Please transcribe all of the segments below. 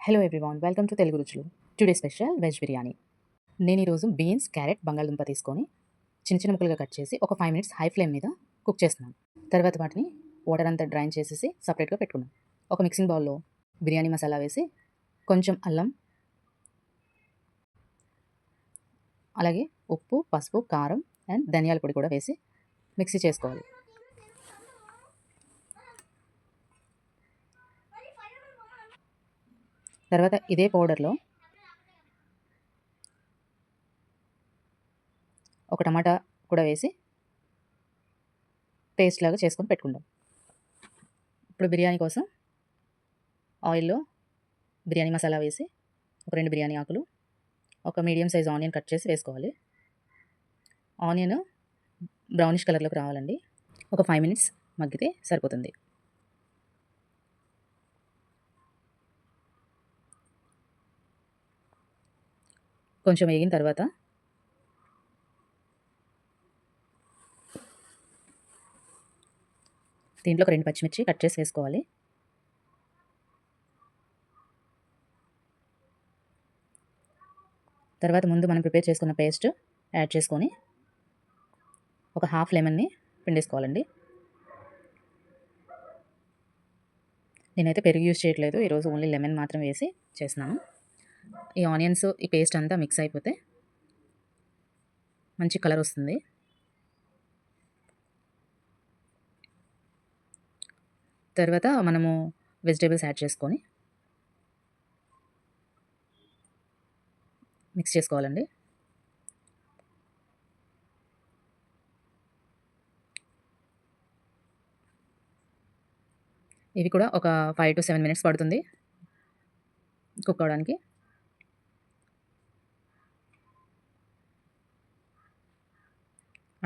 Hello everyone welcome to Telugu రుచులు today special veg biryani నేను ఈరోజు బీన్స్ క్యారెట్ బంగాళదుంప తీసుకొని చిన్న చిన్న ముక్కలుగా కట్ చేసి ఒక ఫైవ్ మినిట్స్ హై ఫ్లేమ్ మీద కుక్ చేస్తున్నాను. తర్వాత వాటిని వాటర్ అంతా డ్రైన్ చేసేసి సపరేట్గా పెట్టుకున్నాను ఒక మిక్సింగ్ బౌల్లో బిర్యానీ మసాలా వేసి కొంచెం అల్లం అలాగే ఉప్పు పసుపు కారం అండ్ ధనియాల పొడి కూడా వేసి మిక్సీ చేసుకోవాలి. తర్వాత ఇదే పౌడర్లో ఒక టమాటా కూడా వేసి పేస్ట్ లాగా చేసుకొని పెట్టుకుందాం. ఇప్పుడు బిర్యానీ కోసం ఆయిల్లో బిర్యానీ మసాలా వేసి ఒక రెండు బిర్యానీ ఆకులు ఒక మీడియం సైజ్ ఆనియన్ కట్ చేసి వేసుకోవాలి. ఆనియన్ బ్రౌనిష్ కలర్లోకి రావాలండి. ఒక ఫైవ్ మినిట్స్ మగ్గితే సరిపోతుంది. కొంచెం వేగిన తర్వాత. దీంట్లో ఒక రెండు పచ్చిమిర్చి కట్ చేసి వేసుకోవాలి. తర్వాత ముందు మనం ప్రిపేర్ చేసుకున్న పేస్ట్ యాడ్ చేసుకొని ఒక హాఫ్ లెమన్ని పిండేసుకోవాలండి. నేనైతే పెరుగు యూజ్ చేయట్లేదు. ఈరోజు ఓన్లీ లెమన్ మాత్రం వేసి చేస్తున్నాను. ఈ ఆనియన్స్ ఈ పేస్ట్ అంతా మిక్స్ అయిపోతే మంచి కలర్ వస్తుంది. తర్వాత మనము వెజిటేబుల్స్ యాడ్ చేసుకొని మిక్స్ చేసుకోవాలండి. ఇవి కూడా ఒక ఫైవ్ టు సెవెన్ మినిట్స్ పడుతుంది కుక్ అవడానికి.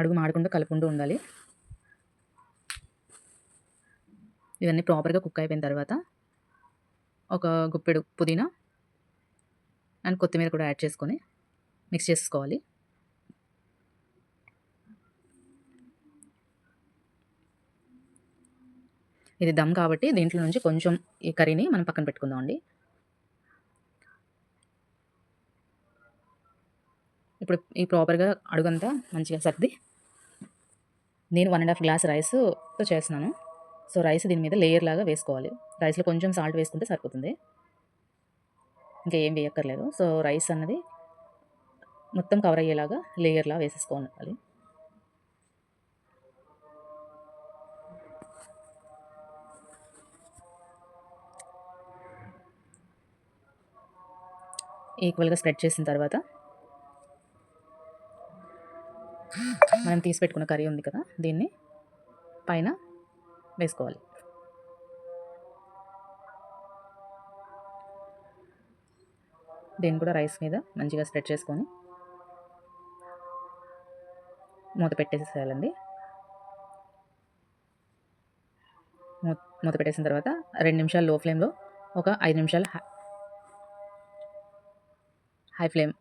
అడుగు మాడకుండా కలుపుకుంటూ ఉండాలి. ఇవన్నీ ప్రాపర్గా కుక్ అయిపోయిన తర్వాత ఒక గుప్పెడు పుదీనా అండ్ కొత్తిమీర కూడా యాడ్ చేసుకొని మిక్స్ చేసుకోవాలి. ఇది దమ్ కాబట్టి దీంట్లో నుంచి కొంచెం ఈ కర్రీని మనం పక్కన పెట్టుకుందాం అండి. ఇప్పుడు ఈ ప్రాపర్గా అడుగంతా మంచిగా సర్ది నేను వన్ అండ్ హాఫ్ గ్లాస్ రైస్తో చేస్తున్నాను. సో రైస్ దీని మీద లేయర్ లాగా వేసుకోవాలి. రైస్లో కొంచెం సాల్ట్ వేసుకుంటే సరిపోతుంది. ఇంకా ఏం వేయక్కర్లేదు. సో రైస్ అన్నది మొత్తం కవర్ అయ్యేలాగా లేయర్లా వేసేసుకోవాలి. ఈక్వల్గా స్ప్రెడ్ చేసిన తర్వాత మనం తీసి పెట్టుకున్న కర్రీ ఉంది కదా దీన్ని పైన వేసుకోవాలి. దీన్ని కూడా రైస్ మీద మంచిగా స్ప్రెడ్ చేసుకొని మూత పెట్టేసేయాలండి. మూత పెట్టేసిన తర్వాత రెండు నిమిషాలు లో ఫ్లేమ్లో ఒక ఐదు నిమిషాలు హై ఫ్లేమ్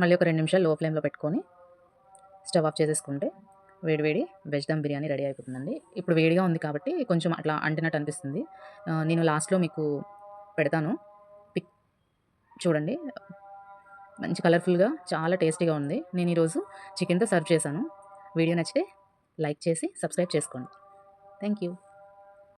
మళ్ళీ ఒక రెండు నిమిషాలు లో ఫ్లేమ్లో పెట్టుకొని స్టవ్ ఆఫ్ చేసేసుకుంటే వేడివేడి వెజ్ దమ్ బిర్యానీ రెడీ అయిపోతుందండి. ఇప్పుడు వేడిగా ఉంది కాబట్టి కొంచెం అట్లా అంటినట్టు అనిపిస్తుంది. నేను లాస్ట్లో మీకు పెడతాను. పిక్ చూడండి. మంచి కలర్ఫుల్గా చాలా టేస్టీగా ఉంది. నేను ఈరోజు చికెన్తో సర్వ్ చేశాను. వీడియో నచ్చితే లైక్ చేసి సబ్స్క్రైబ్ చేసుకోండి. Thank you.